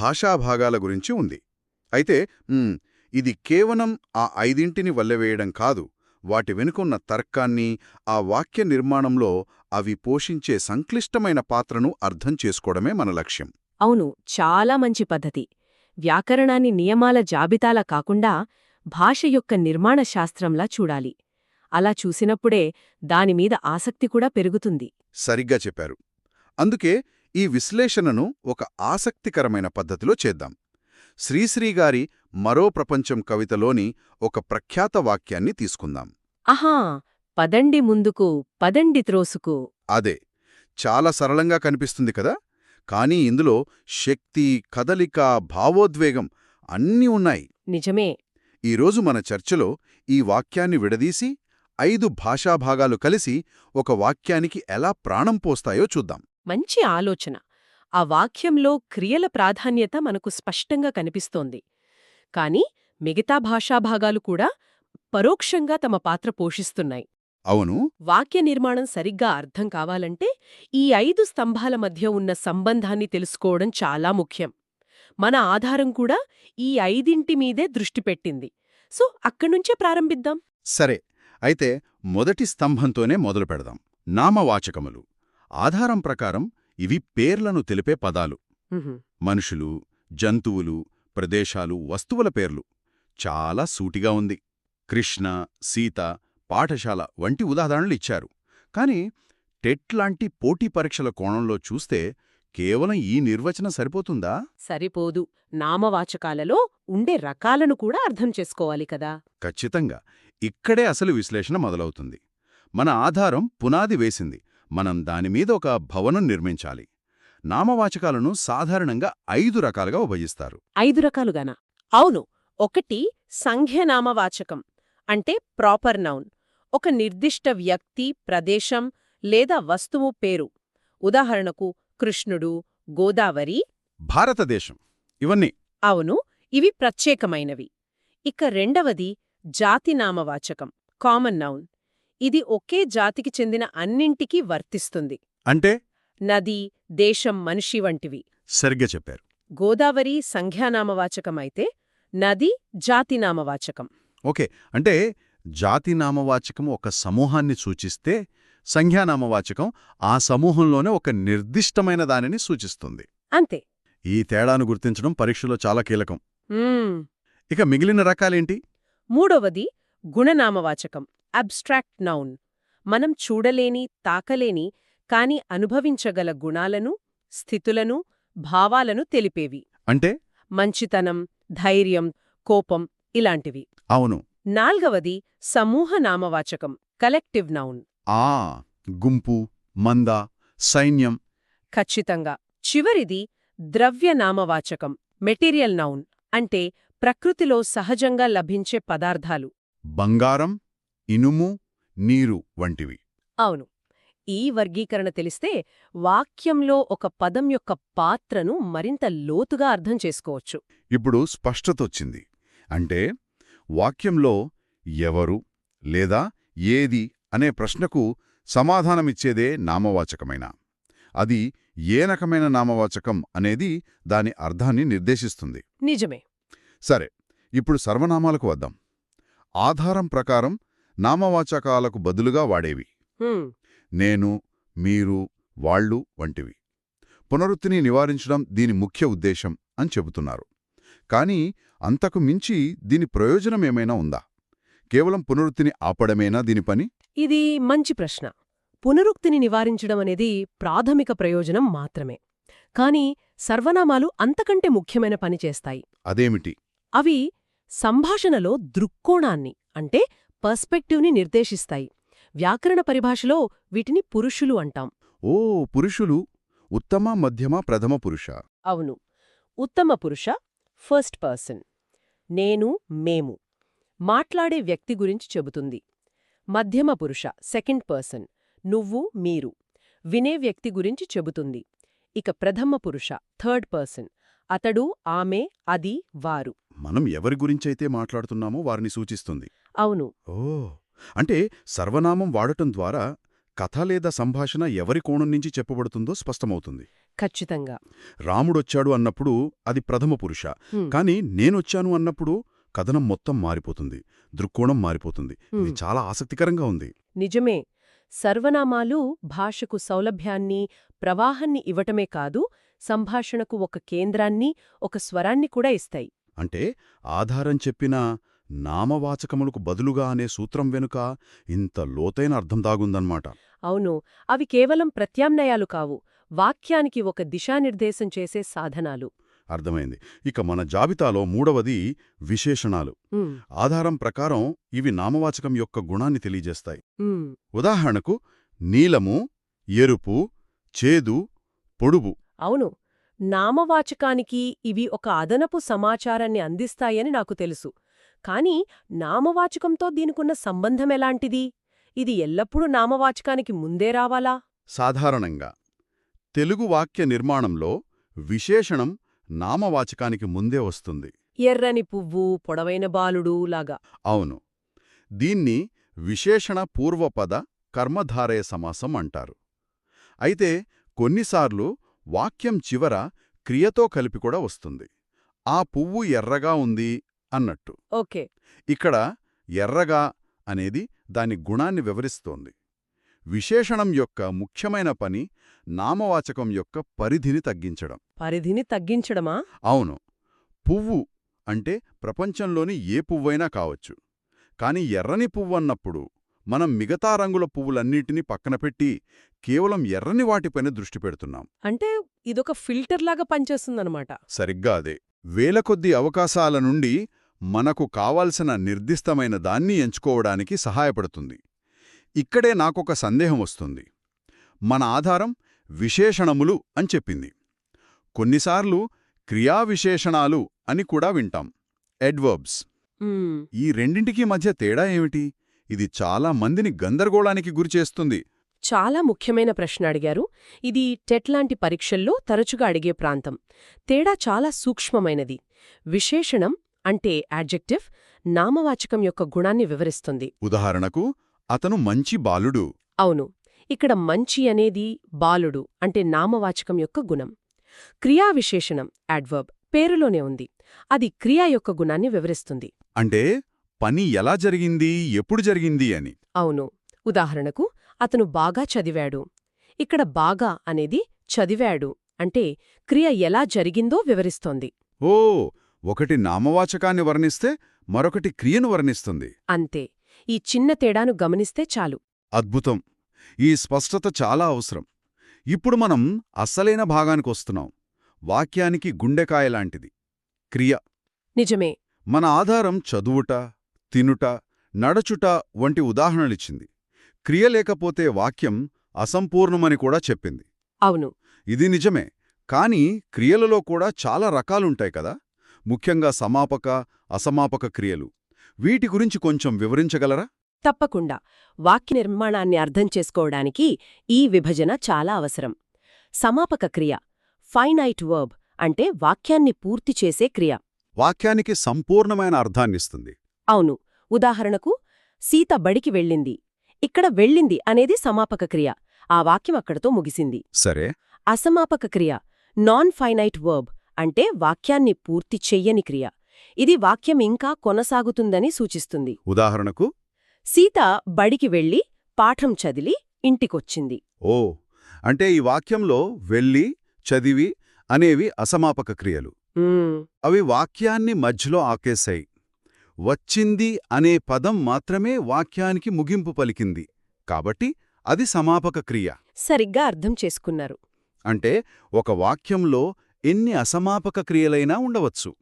భాషాభాగాల గురించి ఉంది. అయితే ఇది కేవలం ఆ ఐదింటిని వల్లెవేయడం కాదు. వాటి వెనుకున్న తర్కాన్ని ఆ వాక్య నిర్మాణంలో అవి పోషించే సంక్లిష్టమైన పాత్రను అర్థం చేసుకోవడమే మన లక్ష్యం. అవును చాలా మంచి పద్ధతి. వ్యాకరణాన్ని నియమాల జాబితాలా కాకుండా భాష యొక్క నిర్మాణ శాస్త్రంలా చూడాలి. అలా చూసినప్పుడే దానిమీద ఆసక్తి కూడా పెరుగుతుంది. సరిగ్గా చెప్పారు. అందుకే ఈ విశ్లేషణను ఒక ఆసక్తికరమైన పద్ధతిలో చేద్దాం. శ్రీశ్రీగారి మరో ప్రపంచం కవితలోని ఒక ప్రఖ్యాత వాక్యాన్ని తీసుకుందాం. అహా పదండి ముందుకు పదండి త్రోసుకు. అదే చాలా సరళంగా కనిపిస్తుంది కదా? కానీ ఇందులో శక్తి కదలిక భావోద్వేగం అన్నీ ఉన్నాయి. నిజమే. ఈరోజు మన చర్చలో ఈ వాక్యాన్ని విడదీసి ఐదు భాషాభాగాలు కలిసి ఒక వాక్యానికి ఎలా ప్రాణం పోస్తాయో చూద్దాం. మంచి ఆలోచన. ఆ వాక్యంలో క్రియల ప్రాధాన్యత మనకు స్పష్టంగా కనిపిస్తోంది. కాని మిగతా భాషాభాగాలు కూడా పరోక్షంగా తమ పాత్ర పోషిస్తున్నాయి. అవును. వాక్య నిర్మాణం సరిగ్గా అర్థం కావాలంటే ఈ ఐదు స్తంభాల మధ్య ఉన్న సంబంధాన్ని తెలుసుకోవడం చాలా ముఖ్యం. మన ఆధారం కూడా ఈ ఐదింటి మీదే దృష్టి పెట్టింది. సో అక్కడ్నుంచే ప్రారంభిద్దాం. సరే. అయితే మొదటి స్తంభంతోనే మొదలు పెడదాం నామవాచకములు. ఆధారం ప్రకారం ఇవి పేర్లను తెలిపే పదాలు. మనుషులు జంతువులు ప్రదేశాలు వస్తువుల పేర్లు. చాలా సూటిగా ఉంది. కృష్ణ సీత పాఠశాల వంటి ఉదాహరణలు ఇచ్చారు. కాని టెట్ లాంటి పోటీ పరీక్షల కోణంలో చూస్తే కేవలం ఈ నిర్వచనం సరిపోతుందా? సరిపోదు. నామవాచకాలలో ఉండే రకాలను కూడా అర్థం చేసుకోవాలి కదా. ఖచ్చితంగా. ఇక్కడే అసలు విశ్లేషణ మొదలవుతుంది. మన ఆధారం పునాది వేసింది. మనం దానిమీద ఒక భవనం నిర్మించాలి. నామవాచకాలను సాధారణంగా ఐదు రకాలుగా విభజిస్తారు. ఐదు రకాలుగానా? అవును. ఒకటి సంఖ్యనామవాచకం అంటే ప్రాపర్ నౌన్. ఒక నిర్దిష్ట వ్యక్తి ప్రదేశం లేదా వస్తువు పేరు. ఉదాహరణకు కృష్ణుడు గోదావరి. భారతదేశం. ఇవన్నీ. అవును. ఇవి ప్రత్యేకమైనవి. ఇక రెండవది జాతినామవాచకం కామన్ నౌన్. ఇది ఒకే జాతికి చెందిన అన్నింటికీ వర్తిస్తుంది. అంటే? నది దేశం మనిషి వంటివి. సరిగ్గా చెప్పారు. గోదావరి సంఖ్యానామవాచకమైతే నది జాతినామవాచకం. ఓకే. అంటే జాతి నామవాచకం ఒక సమూహాన్ని సూచిస్తే సంఖ్యానామవాచకం ఆ సమూహంలోనే ఒక నిర్దిష్టమైన దానిని సూచిస్తుంది. అంతే. ఈ తేడాను గుర్తించడం పరీక్షలో చాలా కీలకం. ఇక మిగిలిన రకాలేంటి? మూడవది గుణనామవాచకం. Abstract noun. మనం చూడలేని తాకలేని కాని అనుభవించగల గుణాలను స్థితులను భావాలను తెలిపేవి. అంటే? మంచితనం ధైర్యం కోపం ఇలాంటివి. అవును. నాల్గవది సమూహ నామవాచకం కలెక్టివ్ నౌన్. ఆ గుంపు మంద సైన్యం. ఖచ్చితంగా. చివరిది ద్రవ్యనామవాచకం మెటీరియల్ నౌన్ అంటే ప్రకృతిలో సహజంగా లభించే పదార్థాలు. బంగారం ఇనుము నీరు వంటివి. అవును. ఈ వర్గీకరణ తెలిస్తే వాక్యంలో ఒక పదం యొక్క పాత్రను మరింత లోతుగా అర్థం చేసుకోవచ్చు. ఇప్పుడు స్పష్టతొచ్చింది. అంటే వాక్యంలో ఎవరు లేదా ఏది అనే ప్రశ్నకు సమాధానమిచ్చేదే నామవాచకమైన. అది ఏ రకమైన నామవాచకం అనేది దాని అర్థాన్ని నిర్దేశిస్తుంది. నిజమే. సరే ఇప్పుడు సర్వనామాలకు వద్దాం. ఆధారం ప్రకారం నామవాచకాలకు బదులుగా వాడేవి. నేను మీరు వాళ్ళు వంటివి. పునరుక్తిని నివారించడం దీని ముఖ్య ఉద్దేశం అని చెబుతున్నారు. కానీ అంతకు మించి దీని ప్రయోజనమేమైనా ఉందా? కేవలం పునరుక్తిని ఆపడమేనా దీని పని? ఇది మంచి ప్రశ్న. పునరుక్తిని నివారించడం అనేది ప్రాథమిక ప్రయోజనం మాత్రమే. కాని సర్వనామాలు అంతకంటే ముఖ్యమైన పని చేస్తాయి. అదేమిటి? అవి సంభాషణలో దృక్కోణాన్ని అంటే పర్స్పెక్టివ్ని నిర్దేశిస్తాయి. వ్యాకరణ పరిభాషలో వీటిని పురుషులు అంటాం. ఓ పురుషులు. ఉత్తమ మధ్యమ ప్రథమ పురుష. అవును. ఉత్తమ పురుష ఫస్ట్ పర్సన్. నేను మేము. మాట్లాడే వ్యక్తి గురించి చెబుతుంది. మధ్యమ పురుష సెకండ్ పర్సన్. నువ్వు మీరు. వినే వ్యక్తి గురించి చెబుతుంది. ఇక ప్రథమ పురుష థర్డ్ పర్సన్. అతడు ఆమె అది వారు. మనం ఎవరి గురించైతే మాట్లాడుతున్నామో వారిని సూచిస్తుంది. అవును. ఓ! అంటే సర్వనామం వాడటం ద్వారా కథ లేదా సంభాషణ ఎవరి కోణం నుంచి చెప్పబడుతుందో స్పష్టమవుతుంది. ఖచ్చితంగా. రాముడొచ్చాడు అన్నప్పుడు అది ప్రథమ పురుష. కాని నేనొచ్చాను అన్నప్పుడు కథనం మొత్తం మారిపోతుంది. దృక్కోణం మారిపోతుంది. ఇది. చాలా ఆసక్తికరంగా ఉంది. నిజమే. సర్వనామాలు భాషకు సౌలభ్యాన్ని ప్రవాహాన్ని ఇవ్వటమే కాదు సంభాషణకు ఒక కేంద్రాన్ని ఒక స్వరాన్ని కూడా ఇస్తాయి. అంటే ఆధారం చెప్పిన నామవాచకములకు బదులుగా అనే సూత్రం వెనుక ఇంత లోతైన అర్థం దాగుందన్నమాట. అవును అవి కేవలం ప్రత్యామ్నాయాలు కావు వాక్యానికి ఒక దిశానిర్దేశం చేసే సాధనాలు. అర్థమైంది. ఇక మన జాబితాలో మూడవది విశేషణాలు. ఆధారం ప్రకారం ఇవి నామవాచకం యొక్క గుణాన్ని తెలియజేస్తాయి. ఉదాహరణకు నీలము ఎరుపు చేదు పొడుగు అవును నామవాచకానికి ఇవి ఒక అదనపు సమాచారాన్ని అందిస్తాయని నాకు తెలుసు. కాని నామవాచకంతో దీనికున్న సంబంధం ఎలాంటిది? ఇది ఎల్లప్పుడూ నామవాచకానికి ముందే రావాలా? సాధారణంగా తెలుగు వాక్య నిర్మాణంలో విశేషణం నామవాచకానికి ముందే వస్తుంది. ఎర్రని పువ్వు పొడవైన బాలుడు లాగా. అవును. దీన్ని విశేషణ పూర్వపద కర్మధారయ సమాసం అంటారు. అయితే కొన్నిసార్లు వాక్యం చివర క్రియతో కలిపి కూడా వస్తుంది. ఆ పువ్వు ఎర్రగా ఉంది అన్నట్టు. ఓకే. ఇక్కడ ఎర్రగా అనేది దాని గుణాన్ని వివరిస్తోంది. విశేషణం యొక్క ముఖ్యమైన పని నామవాచకం యొక్క పరిధిని తగ్గించడం. పరిధిని తగ్గించడమా? అవును. పువ్వు అంటే ప్రపంచంలోని ఏ పువ్వైనా కావచ్చు. కాని ఎర్రని పువ్వన్నప్పుడు మనం మిగతా రంగుల పువ్వులన్నిటినీ పక్కన పెట్టి కేవలం ఎర్రని వాటిపైన దృష్టి పెడుతున్నాం. అంటే ఇదొక ఫిల్టర్ లాగా పనిచేస్తుందన్నమాట. సరిగ్గా అదే. వేల అవకాశాల నుండి మనకు కావాల్సిన నిర్దిష్టమైన దాన్ని ఎంచుకోవడానికి సహాయపడుతుంది. ఇక్కడే నాకొక సందేహం వస్తుంది. మన ఆధారం విశేషణములు అని చెప్పింది. కొన్నిసార్లు క్రియావిశేషణాలు అని కూడా వింటాం. ఎడ్వర్బ్స్ ఈ రెండింటికీ మధ్య తేడా ఏమిటి? ఇది చాలా మందిని గందరగోళానికి గురిచేస్తుంది చాలా ముఖ్యమైన ప్రశ్న అడిగారు. ఇది టెట్ లాంటి పరీక్షల్లో తరచుగా అడిగే ప్రాంతం. తేడా చాలా సూక్ష్మమైనది. విశేషణం అంటే యాడ్జెక్టివ్ నామవాచకం యొక్క గుణాన్ని వివరిస్తుంది. ఉదాహరణకు అతను మంచి బాలుడు. అవును. ఇక్కడ మంచి అనేది బాలుడు అంటే నామవాచకం యొక్క గుణం. క్రియా విశేషణం యాడ్వర్బ్ పేరులోనే ఉంది. అది క్రియా యొక్క గుణాన్ని వివరిస్తుంది. అంటే పని ఎలా జరిగింది ఎప్పుడు జరిగింది అని. అవును. ఉదాహరణకు అతను బాగా చదివాడు. ఇక్కడ బాగా అనేది చదివాడు అంటే క్రియ ఎలా జరిగిందో వివరిస్తోంది. ఓ ఒకటి నామవాచకాన్ని వర్ణిస్తే మరొకటి క్రియను వర్ణిస్తుంది. అంతే. ఈ చిన్న తేడాను గమనిస్తే చాలు. అద్భుతం. ఈ స్పష్టత చాలా అవసరం. ఇప్పుడు మనం అస్సలైన భాగానికొస్తున్నాం వాక్యానికి గుండెకాయలాంటిది క్రియ. నిజమే. మన ఆధారం చదువుట తినుట నడచుట వంటి ఉదాహరణలిచ్చింది. క్రియ లేకపోతే వాక్యం అసంపూర్ణమని కూడా చెప్పింది. అవును. ఇది నిజమే. కానీ క్రియలలో కూడా చాలా రకాలుంటాయి కదా? ముఖ్యంగా సమాపక అసమాపక క్రియలు. వీటి గురించి కొంచెం వివరించగలరా? తప్పకుండా. వాక్య నిర్మాణాన్ని అర్థం చేసుకోవడానికి ఈ విభజన చాలా అవసరం. సమాపక క్రియ ఫైనైట్ వర్బ్ అంటే వాక్యాన్ని పూర్తి చేసే క్రియ. వాక్యానికి సంపూర్ణమైన అర్థాన్నిస్తుంది అవును. ఉదాహరణకు సీత బడికి వెళ్ళింది. ఇక్కడ వెళ్ళింది అనేది సమాపక క్రియ. ఆ వాక్యం అక్కడతో ముగిసింది. సరే. అసమాపక క్రియ నాన్ ఫైనైట్ వర్బ్ అంటే వాక్యాన్ని పూర్తి చెయ్యని క్రియ. ఇది వాక్యం ఇంకా కొనసాగుతుందని సూచిస్తుంది. ఉదాహరణకు? సీత బడికి వెళ్ళి పాఠం చదిలి ఇంటికొచ్చింది. ఓ! అంటే ఈ వాక్యంలో వెళ్ళి చదివి అనేవి అసమాపక క్రియలు. అవి వాక్యాన్ని మధ్యలో ఆకేశాయి. వచ్చింది అనే పదం మాత్రమే వాక్యానికి ముగింపు పలికింది. కాబట్టి అది సమాపక క్రియ. సరిగ్గా అర్థం చేసుకున్నారు. అంటే ఒక వాక్యంలో ఎన్ని అసమాపక క్రియలైనా ఉండవచ్చు.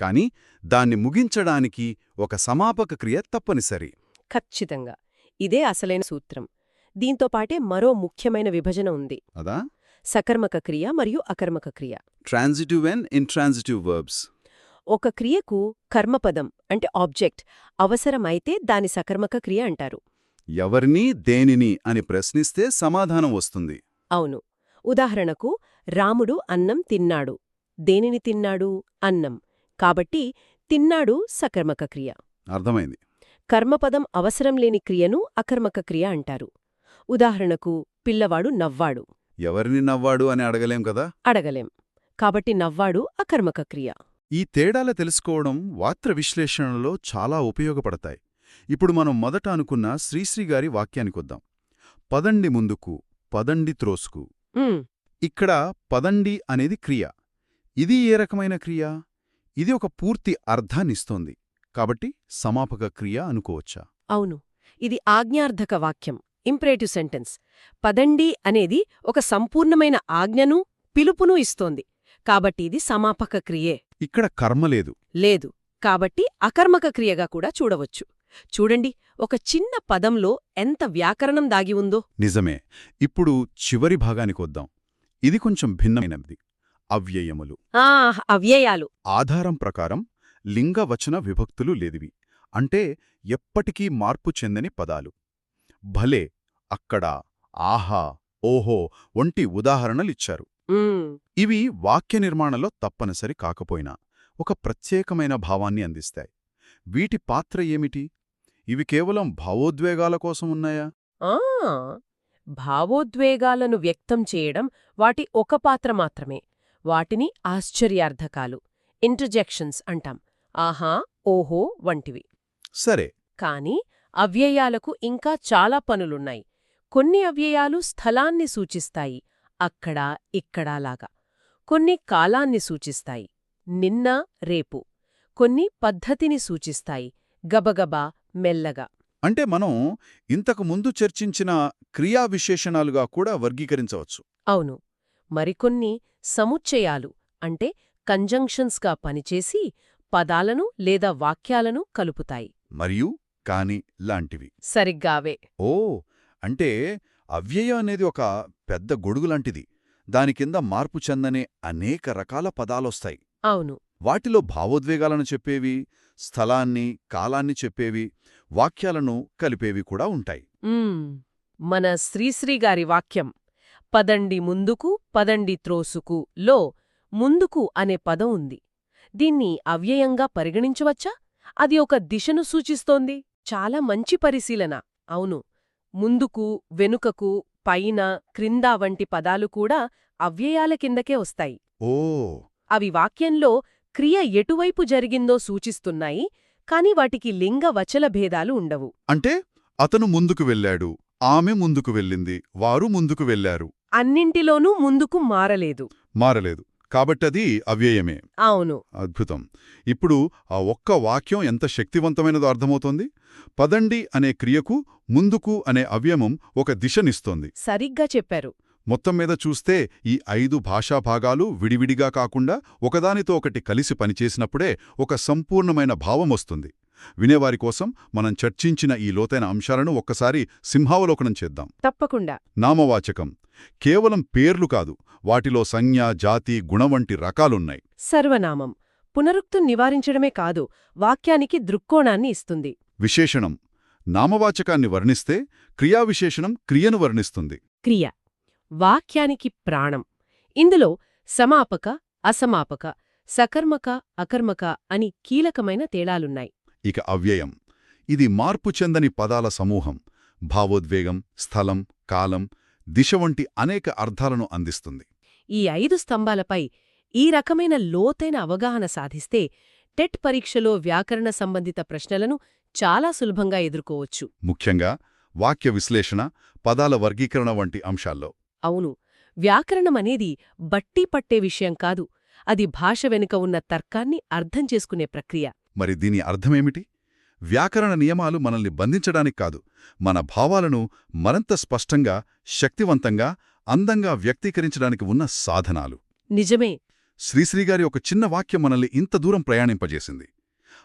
కాని దాన్ని ముగించడానికి ఒక సమాపక క్రియ తప్పనిసరి. ఖచ్చితంగా. ఇదే అసలైన సూత్రం. దీంతో పాటే మరో ముఖ్యమైన విభజన ఉంది. అదా? సకర్మక క్రియ మరియు అకర్మక క్రియ. Transitive and intransitive verbs. ఒక క్రియకు కర్మపదం అంటే ఆబ్జెక్ట్ అవసరమైతే దాని సకర్మక క్రియ అంటారు. ఎవరినీ దేనిని అని ప్రశ్నిస్తే సమాధానం వస్తుంది. అవును. ఉదాహరణకు రాముడు అన్నం తిన్నాడు. దేనిని తిన్నాడు? అన్నం. కాబట్టి తిన్నాడు సకర్మక క్రియ. అర్థమైంది. కర్మపదం అవసరం లేని క్రియను అకర్మక క్రియ అంటారు. ఉదాహరణకు పిల్లవాడు నవ్వాడు. ఎవరిని నవ్వాడు అని అడగలేం కదా? అడగలేం. కాబట్టి నవ్వాడు అకర్మక క్రియ. ఈ తేడాల తెలుసుకోవడం వాత్ర విశ్లేషణలో చాలా ఉపయోగపడతాయి. ఇప్పుడు మనం మొదట అనుకున్న శ్రీశ్రీ గారి వాక్యానికొద్దాం. పదండి ముందుకు పదండి త్రోసుకు. ఇక్కడ పదండి అనేది క్రియ. ఇది ఏ రకమైన క్రియ? ఇది ఒక పూర్తి అర్థాన్నిస్తోంది. కాబట్టి సమాపక క్రియ అనుకోవచ్చా? అవును. ఇది ఆజ్ఞార్థక వాక్యం ఇంప్రేటివ్ సెంటెన్స్. పదండి అనేది ఒక సంపూర్ణమైన ఆజ్ఞను పిలుపును ఇస్తోంది. కాబట్టి ఇది సమాపక క్రియే. ఇక్కడ కర్మ లేదు. లేదు. కాబట్టి అకర్మక క్రియగా కూడా చూడవచ్చు. చూడండి ఒక చిన్న పదంలో ఎంత వ్యాకరణం దాగి ఉందో. నిజమే. ఇప్పుడు చివరి భాగానికొద్దాం ఇది కొంచెం భిన్నమైనది. అవ్యయములు. అవ్యయాలు. ఆధారం ప్రకారం లింగవచన విభక్తులు లేదివి అంటే ఎప్పటికీ మార్పు చెందని పదాలు. భలే అక్కడ ఆహా ఓహో వంటి ఉదాహరణలిచ్చారు. ఇవి వాక్య నిర్మాణంలో తప్పనిసరి కాకపోయినా ఒక ప్రత్యేకమైన భావాన్ని అందిస్తాయి. వీటి పాత్ర ఏమిటి? ఇవి కేవలం భావోద్వేగాల కోసం ఉన్నాయా? భావోద్వేగాలను వ్యక్తం చేయడం వాటి ఒక పాత్ర మాత్రమే. వాటిని ఆశ్చర్యార్థకాలు ఇంటర్జెక్షన్స్ అంటాం. ఆహా ఓహో వంటివి. సరే. కాని అవ్యయాలకు ఇంకా చాలా పనులున్నాయి. కొన్ని అవ్యయాలు స్థలాన్ని సూచిస్తాయి అక్కడా ఇక్కడాలాగా కొన్ని కాలాన్ని సూచిస్తాయి నిన్న రేపు. కొన్ని పద్ధతిని సూచిస్తాయి గబగబా మెల్లగా. అంటే మనం ఇంతకు ముందు చర్చించిన క్రియా విశేషణాలుగా కూడా వర్గీకరించవచ్చు. అవును. మరికొన్ని సముచ్చయాలు అంటే కంజంక్షన్స్గా పనిచేసి పదాలను లేదా వాక్యాలను కలుపుతాయి. మరియు కాని లాంటివి. సరిగ్గావే ఓ! అంటే అవ్యయం అనేది ఒక పెద్ద గొడుగు లాంటిది. దాని కింద మార్పు చెందనే అనేక రకాల పదాలొస్తాయి. అవును. వాటిలో భావోద్వేగాలను చెప్పేవి స్థలాన్ని కాలాన్ని చెప్పేవి వాక్యాలను కలిపేవి కూడా ఉంటాయి. మన శ్రీశ్రీ గారి వాక్యం పదండి ముందుకు పదండి త్రోసుకు లో ముందుకు అనే పదం ఉంది. దీన్ని అవ్యయంగా పరిగణించవచ్చా? అది ఒక దిశను సూచిస్తోంది. చాలా మంచి పరిశీలన. అవును. ముందుకు వెనుకకు పైన క్రింద వంటి పదాలు కూడా అవ్యయాల కిందకే వస్తాయి. ఓ! అవి వాక్యంలో క్రియ ఎటువైపు జరిగిందో సూచిస్తున్నాయి. కాని వాటికి లింగ వచల భేదాలు ఉండవు. అంటే అతను ముందుకు వెళ్ళాడు ఆమె ముందుకు వెళ్ళింది వారు ముందుకు వెళ్ళారు అన్నింటిలోనూ ముందుకు మారలేదు. మారలేదు. కాబట్టది అవ్యయమే. అవును. అద్భుతం. ఇప్పుడు ఆ ఒక్క వాక్యం ఎంత శక్తివంతమైనదో అర్థమవుతోంది. పదండి అనే క్రియకు ముందుకు అనే అవ్యమం ఒక దిశనిస్తోంది. సరిగ్గా చెప్పారు. మొత్తం మీద చూస్తే ఈ ఐదు భాషా భాగాలు విడివిడిగా కాకుండా ఒకదానితో ఒకటి కలిసి పనిచేసినప్పుడే ఒక సంపూర్ణమైన భావం వస్తుంది. వినేవారి కోసం మనం చర్చించిన ఈ లోతైన అంశాలను ఒక్కసారి సింహావలోకనం చేద్దాం. తప్పకుండా. నామవాచకం. కేవలం పేర్లు కాదు వాటిలో సంజ్ఞ జాతి గుణం వంటి రకాలున్నాయి. సర్వనామం. పునరుక్తం నివారించడమే కాదు వాక్యానికి దృక్కోణాన్ని ఇస్తుంది. విశేషణం. నామవాచకాన్ని వర్ణిస్తే క్రియావిశేషణం క్రియను వర్ణిస్తుంది. క్రియ. వాక్యానికి ప్రాణం. ఇందులో సమాపక అసమాపక సకర్మక అకర్మక అని కీలకమైన తేడాలున్నాయి. ఇక అవ్యయం. ఇది మార్పు చెందని పదాల సమూహం భావోద్వేగం స్థలం కాలం దిశ వంటి అనేక అర్థాలను అందిస్తుంది. ఈ ఐదు స్తంభాలపై ఈ రకమైన లోతైన అవగాహన సాధిస్తే టెట్ పరీక్షలో వ్యాకరణ సంబంధిత ప్రశ్నలను చాలా సులభంగా ఎదుర్కోవచ్చు. ముఖ్యంగా వాక్య విశ్లేషణ పదాల వర్గీకరణ వంటి అంశాల్లో. అవును వ్యాకరణమనేది బట్టి పట్టే విషయం కాదు అది భాష వెనుక ఉన్న తర్కాన్ని అర్థం చేసుకునే ప్రక్రియ. మరి దీని అర్థమేమిటి? వ్యాకరణ నియమాలు మనల్ని బంధించడానికి కాదు మన భావాలను మరింత స్పష్టంగా శక్తివంతంగా అందంగా వ్యక్తీకరించడానికి ఉన్న సాధనాలు. నిజమే. శ్రీశ్రీగారి ఒక చిన్న వాక్యం మనల్ని ఇంత దూరం ప్రయాణింపజేసింది.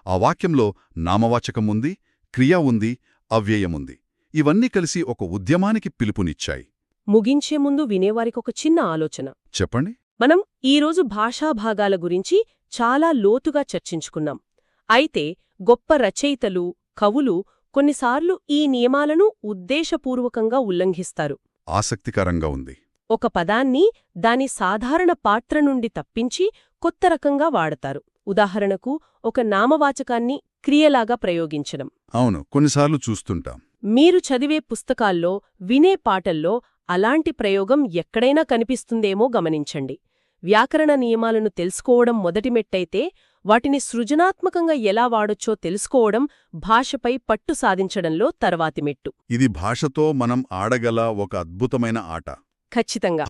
ఆ వాక్యంలో నామవాచకం ఉంది క్రియ ఉంది అవ్యయముంది. ఇవన్నీ కలిసి ఒక ఉద్యమానికి పిలుపునిచ్చాయి. ముగించే ముందు వినేవారికొక చిన్న ఆలోచన. చెప్పండి. మనం ఈరోజు భాషాభాగాల గురించి చాలా లోతుగా చర్చించుకున్నాం. అయితే గొప్ప రచయితలు కవులు కొన్నిసార్లు ఈ నియమాలను ఉద్దేశపూర్వకంగా ఉల్లంఘిస్తారు. ఆసక్తికరంగా ఉంది. ఒక పదాన్ని దాని సాధారణ పాత్ర నుండి తప్పించి కొత్త రకంగా వాడతారు. ఉదాహరణకు ఒక నామవాచకాన్ని క్రియలాగా ప్రయోగించడం. అవును కొన్నిసార్లు చూస్తుంటాం. మీరు చదివే పుస్తకాల్లో వినే పాటల్లో అలాంటి ప్రయోగం ఎక్కడైనా కనిపిస్తుందేమో గమనించండి. వ్యాకరణ నియమాలను తెలుసుకోవడం మొదటి మెట్టయితే వాటిని సృజనాత్మకంగా ఎలా వాడొచ్చో తెలుసుకోవడం భాషపై పట్టు సాధించడంలో తర్వాతి మెట్టు. ఇది భాషతో మనం ఆడగల ఒక అద్భుతమైన ఆట. ఖచ్చితంగా.